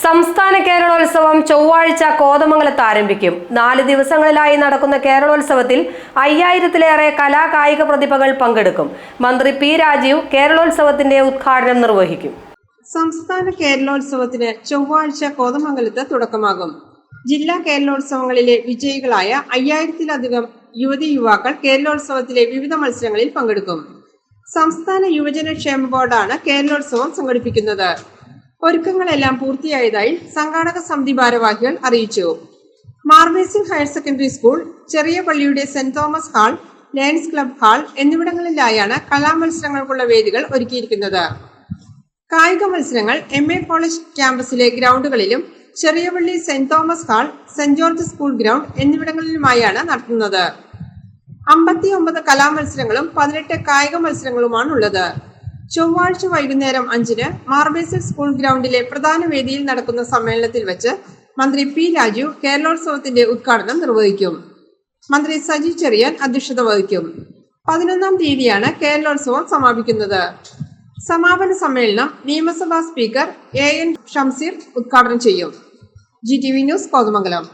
സംസ്ഥാന കേരളോത്സവം ചൊവ്വാഴ്ച കോതമംഗലത്ത് ആരംഭിക്കും. നാല് ദിവസങ്ങളിലായി നടക്കുന്ന കേരളോത്സവത്തിൽ അയ്യായിരത്തിലേറെ കലാകായിക പ്രതിഭകൾ പങ്കെടുക്കും. മന്ത്രി പി രാജീവ് കേരളോത്സവത്തിന്റെ ഉദ്ഘാടനം നിർവഹിക്കും. സംസ്ഥാന കേരളോത്സവത്തിന് ചൊവ്വാഴ്ച കോതമംഗലത്ത് തുടക്കമാകും. ജില്ലാ കേരളോത്സവങ്ങളിലെ വിജയികളായ അയ്യായിരത്തിലധികം യുവതി യുവാക്കൾ കേരളോത്സവത്തിലെ വിവിധ മത്സരങ്ങളിൽ പങ്കെടുക്കും. സംസ്ഥാന യുവജന ക്ഷേമ ബോർഡാണ് കേരളോത്സവം സംഘടിപ്പിക്കുന്നത്. ഒരുക്കങ്ങളെല്ലാം പൂർത്തിയായതായി സംഘാടക സമിതി ഭാരവാഹികൾ അറിയിച്ചു. മാർവേസിംഗ് ഹയർ സെക്കൻഡറി സ്കൂൾ ചെറിയ പള്ളിയുടെ saint Thomas hall Lions club hall എന്നിവിടങ്ങളിലായാണ് കലാമത്സരങ്ങൾക്കുള്ള വേദികൾ ഒരുക്കിയിരിക്കുന്നത്. കായിക മത്സരങ്ങൾ എം എ കോളേജ് ക്യാമ്പസിലെ ഗ്രൗണ്ടുകളിലും Cheriyapalli saint Thomas hall saint George school ground എന്നിവിടങ്ങളിലുമായാണ് നടത്തുന്നത്. അമ്പത്തി ഒമ്പത് കലാമത്സരങ്ങളും പതിനെട്ട് കായിക മത്സരങ്ങളുമാണ് ഉള്ളത് ചൊവ്വാഴ്ച വൈകുന്നേരം അഞ്ചിന് മാർബേസൽ സ്കൂൾ ഗ്രൗണ്ടിലെ പ്രധാന വേദിയിൽ നടക്കുന്ന സമ്മേളനത്തിൽ വെച്ച് മന്ത്രി പി രാജു കേരളോത്സവത്തിന്റെ ഉദ്ഘാടനം നിർവഹിക്കും. മന്ത്രി സജി ചെറിയാൻ അധ്യക്ഷത വഹിക്കും. പതിനൊന്നാം തീയതിയാണ് കേരളോത്സവം സമാപിക്കുന്നത്. സമാപന സമ്മേളനം നിയമസഭാ സ്പീക്കർ എ എൻ ഷംസീർ ഉദ്ഘാടനം ചെയ്യും. G T V news Kothamangalam.